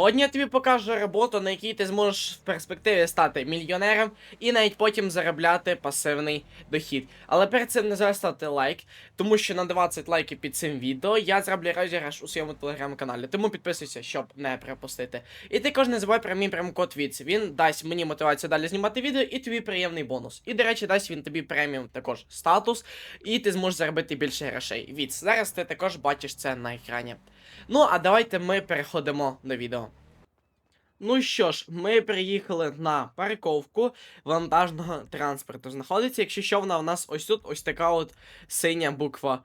Сьогодні я тобі покажу роботу, на якій ти зможеш в перспективі стати мільйонером і навіть потім заробляти пасивний дохід. Але перед цим не забудь ставити лайк, тому що на 20 лайків під цим відео я зроблю розіграш у своєму телеграм-каналі. Тому підписуйся, щоб не пропустити. І також не забувай про мій промокод ВІЦ. Він дасть мені мотивацію далі знімати відео і тобі приємний бонус. І, до речі, дасть він тобі преміум також статус, і ти зможеш заробити більше грошей. Віц. Зараз ти також бачиш це на екрані. Ну, а давайте ми переходимо до відео. Ну що ж, ми приїхали на парковку вантажного транспорту. Знаходиться, якщо що, вона у нас ось тут, ось така от синя буква.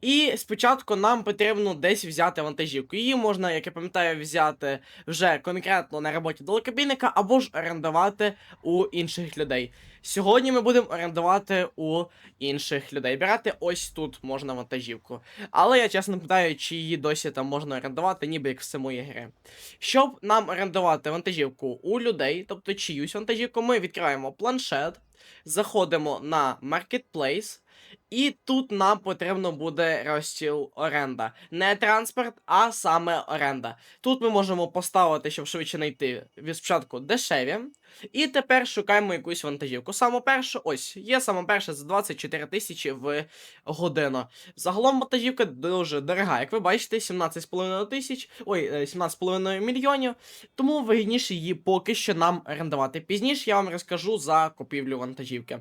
І спочатку нам потрібно десь взяти вантажівку. Її можна, як я пам'ятаю, взяти вже конкретно на роботі далекобійника або ж орендувати у інших людей. Сьогодні ми будемо орендувати у інших людей. Брати ось тут можна вантажівку. Але я чесно питаю, чи її досі там можна орендувати, ніби як в самої гри. Щоб нам орендувати вантажівку у людей, тобто чиюсь вантажівку, ми відкриваємо планшет, заходимо на Marketplace, і тут нам потрібно буде розділ оренда. Не транспорт, а саме оренда. Тут ми можемо поставити, щоб швидше знайти від спочатку дешеві. І тепер шукаємо якусь вантажівку. Саме першу, ось, є саме перша за 24 тисячі в годину. Загалом вантажівка дуже дорога. Як ви бачите, 17,5 тисяч, ой, е, 17,5 мільйонів. Тому вигідніше її поки що нам орендувати. Пізніше я вам розкажу за купівлю вантажівки.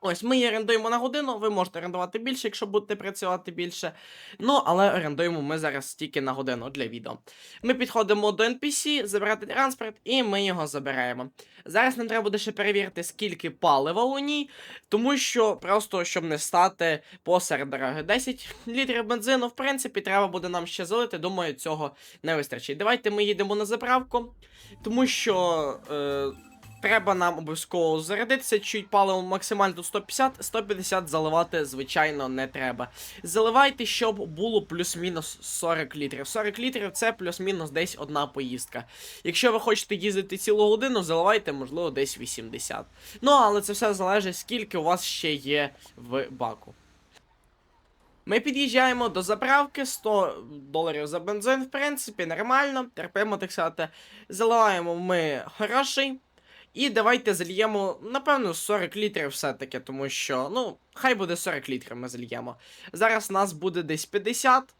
Ось ми її орендуємо на годину, ви можете орендувати більше, якщо будете працювати більше. Ну, але орендуємо ми зараз тільки на годину для відео. Ми підходимо до NPC, забирати транспорт, і ми його забираємо. Зараз нам треба буде ще перевірити, скільки палива у ній, тому що просто щоб не стати посеред дороги. 10 літрів бензину, в принципі, треба буде нам ще залити. Думаю, цього не вистачить. Давайте ми їдемо на заправку, тому що. Е, Треба нам обов'язково зарядитися, чуть паливо максимально тут 150, 150 заливати, звичайно, не треба. Заливайте, щоб було плюс-мінус 40 літрів. 40 літрів це плюс-мінус десь одна поїздка. Якщо ви хочете їздити цілу годину, заливайте, можливо, десь 80. Ну, але це все залежить, скільки у вас ще є в баку. Ми під'їжджаємо до заправки 100 доларів за бензин, в принципі, нормально, терпимо, так сказати. Заливаємо ми грошей. І давайте зальємо, напевно, 40 літрів все-таки, тому що, ну, хай буде 40 літрів ми зальємо. Зараз нас буде десь 50.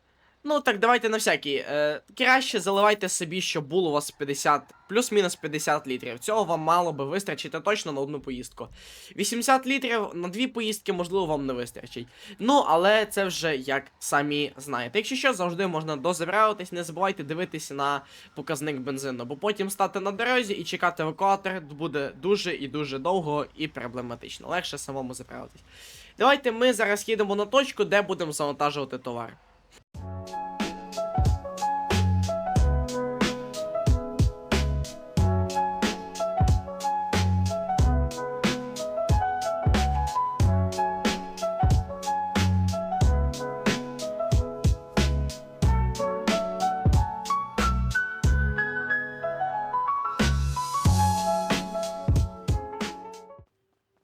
Ну, так, давайте на всякий. Е, краще заливайте собі, щоб було у вас 50, плюс-мінус 50 літрів. Цього вам мало би вистачити точно на одну поїздку. 80 літрів на дві поїздки, можливо, вам не вистачить. Ну, але це вже як самі знаєте. Якщо що, завжди можна дозабравитись, не забувайте дивитися на показник бензину, бо потім стати на дорозі і чекати евакуатор буде дуже і дуже довго і проблематично. Легше самому заправитись. Давайте ми зараз їдемо на точку, де будемо завантажувати товар.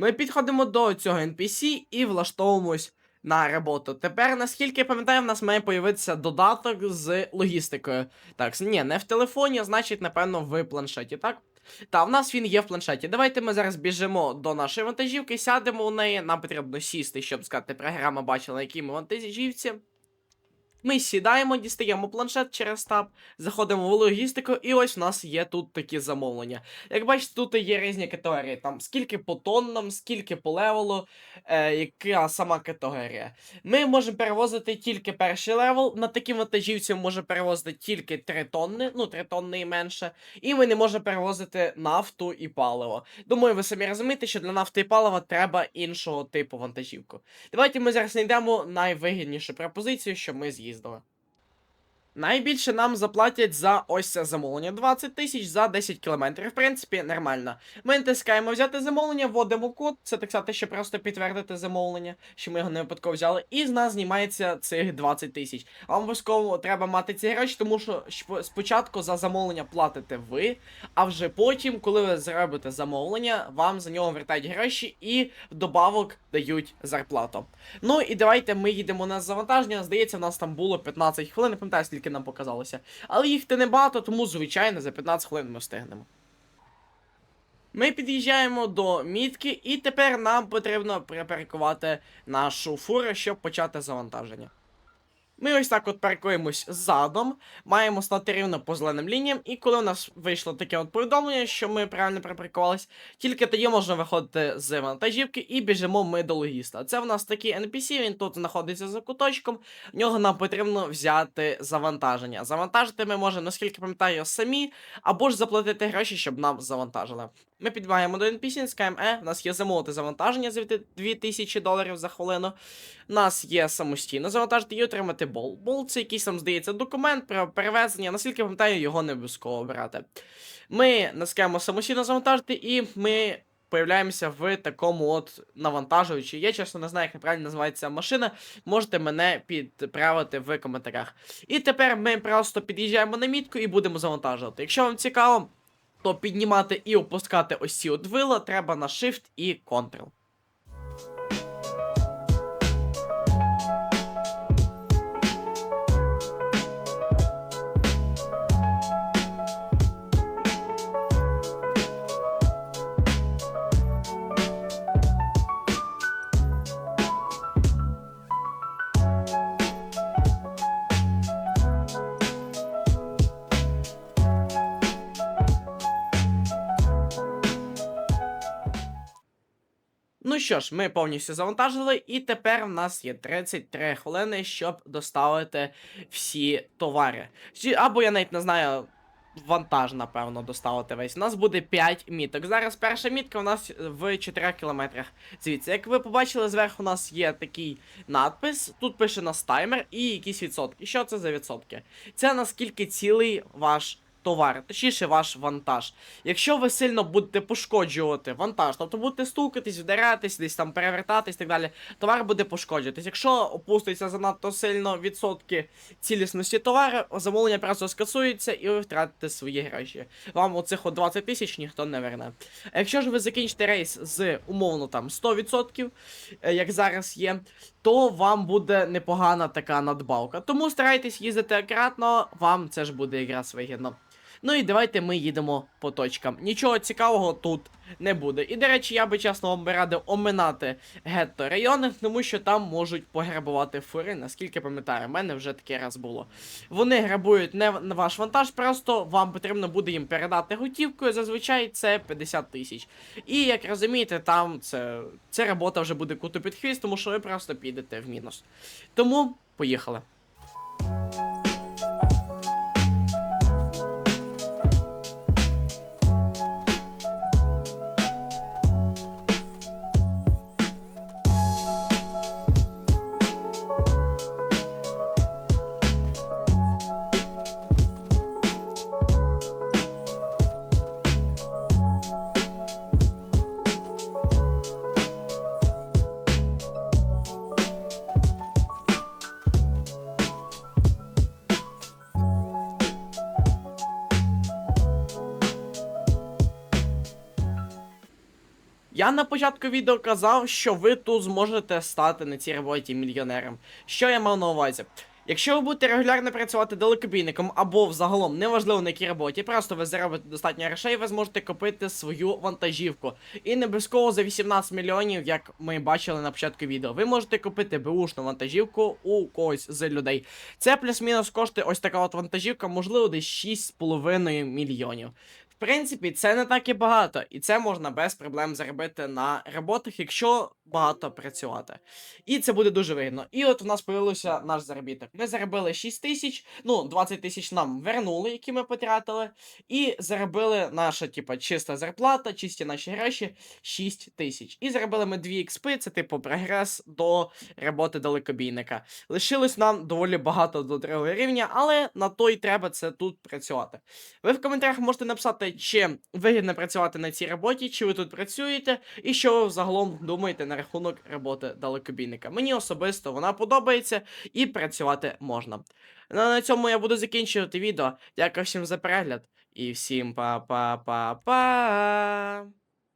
Ми підходимо до цього NPC і влаштовуємось на роботу. Тепер, наскільки я пам'ятаю, в нас має появитися додаток з логістикою. Так, ні, не в телефоні, а значить, напевно, в планшеті, так? Та, в нас він є в планшеті. Давайте ми зараз біжимо до нашої вантажівки, сядемо у неї. Нам потрібно сісти, щоб сказати, програма бачила, які ми вантажівці. Ми сідаємо, дістаємо планшет через таб, заходимо в логістику, і ось у нас є тут такі замовлення. Як бачите, тут є різні категорії. Там скільки по тоннам, скільки по левелу, е, яка сама категорія. Ми можемо перевозити тільки перший левел. На такій вантажівці ми можемо перевозити тільки 3 тонни, ну 3 тонни і менше. І ми не можемо перевозити нафту і паливо. Думаю, ви самі розумієте, що для нафти і палива треба іншого типу вантажівку. Давайте ми зараз знайдемо найвигіднішу пропозицію, що ми з'їздили. Найбільше нам заплатять за ось це замовлення 20 тисяч за 10 кілометрів. В принципі, нормально. Ми натискаємо взяти замовлення, вводимо код, це так сказати, що просто підтвердити замовлення, що ми його не випадково взяли, і з нас знімається цих 20 тисяч. Вам обов'язково треба мати ці гроші, тому що спочатку за замовлення платите ви, а вже потім, коли ви зробите замовлення, вам за нього вертають гроші і вдобавок дають зарплату. Ну і давайте ми їдемо на завантаження. Здається, в нас там було 15 хвилин, не пам'ятаю, скільки скільки нам показалося. Але їх ти небагато, тому, звичайно, за 15 хвилин ми встигнемо. Ми під'їжджаємо до мітки, і тепер нам потрібно припаркувати нашу фуру, щоб почати завантаження. Ми ось так от паркуємось задом, маємо стати рівно по зеленим лініям, і коли у нас вийшло таке от повідомлення, що ми правильно припаркувались, тільки тоді можна виходити з вантажівки і біжимо ми до логіста. Це в нас такий NPC, він тут знаходиться за куточком, в нього нам потрібно взяти завантаження. Завантажити ми можемо, наскільки пам'ятаю, самі, або ж заплатити гроші, щоб нам завантажили. Ми підбігаємо до NPC, скажемо, е, у нас є замовити завантаження за 2000 доларів за хвилину. У нас є самостійно завантажити і отримати бол. Бол це якийсь там, здається, документ про перевезення, наскільки пам'ятаю, його не обов'язково брати. Ми наскаємо самостійно завантажити, і ми появляємося в такому от навантажувачі. Я чесно не знаю, як неправильно називається машина. Можете мене підправити в коментарях. І тепер ми просто під'їжджаємо на мітку і будемо завантажувати. Якщо вам цікаво, то піднімати і опускати ось ці от вила треба на Shift і Ctrl. Ну що ж, ми повністю завантажили, і тепер в нас є 33 хвилини, щоб доставити всі товари. Або я навіть не знаю. Вантаж, напевно, доставити весь. У нас буде 5 міток. Зараз перша мітка у нас в 4 кілометрах. Звідси, як ви побачили, зверху у нас є такий надпис. Тут пише нас таймер і якісь відсотки. Що це за відсотки? Це наскільки цілий ваш товар, точніше ваш вантаж. Якщо ви сильно будете пошкоджувати вантаж, тобто будете стукатись, вдарятись, десь там перевертатись і так далі, товар буде пошкоджуватись. Якщо опуститься занадто сильно відсотки цілісності товару, замовлення просто скасується і ви втратите свої гроші. Вам оцих от 20 тисяч ніхто не верне. Якщо ж ви закінчите рейс з умовно там 100%, е, як зараз є, то вам буде непогана така надбавка. Тому старайтесь їздити акуратно, вам це ж буде якраз вигідно. Ну і давайте ми їдемо по точкам. Нічого цікавого тут не буде. І, до речі, я би чесно вам би радив оминати гетто райони, тому що там можуть пограбувати фури, наскільки пам'ятаю, в мене вже таке раз було. Вони грабують не ваш вантаж, просто вам потрібно буде їм передати готівкою. Зазвичай це 50 тисяч. І як розумієте, там це, це робота вже буде куту під хвіст, тому що ви просто підете в мінус. Тому поїхали. Я на початку відео казав, що ви тут зможете стати на цій роботі мільйонером. Що я мав на увазі? Якщо ви будете регулярно працювати далекобійником або взагалом, неважливо на якій роботі, просто ви заробите достатньо грошей, ви зможете купити свою вантажівку. І не обов'язково за 18 мільйонів, як ми бачили на початку відео. Ви можете купити беушну вантажівку у когось з людей. Це плюс-мінус коштує ось така от вантажівка, можливо, десь 6,5 мільйонів. В принципі, це не так і багато, і це можна без проблем заробити на роботах, якщо багато працювати. І це буде дуже вигідно. І от у нас появився наш заробіток. Ми заробили 6 тисяч, ну 20 тисяч нам вернули, які ми потратили, і заробили наша, типа, чиста зарплата, чисті наші гроші 6 тисяч. І заробили ми 2 експи, це типу прогрес до роботи далекобійника. Лишилось нам доволі багато до другого рівня, але на то й треба це тут працювати. Ви в коментарях можете написати, чи вигідно працювати на цій роботі, чи ви тут працюєте, і що ви взагалом думаєте на рахунок роботи далекобійника. Мені особисто вона подобається і працювати можна. Ну, на цьому я буду закінчувати відео. Дякую всім за перегляд і всім па-па-па-па.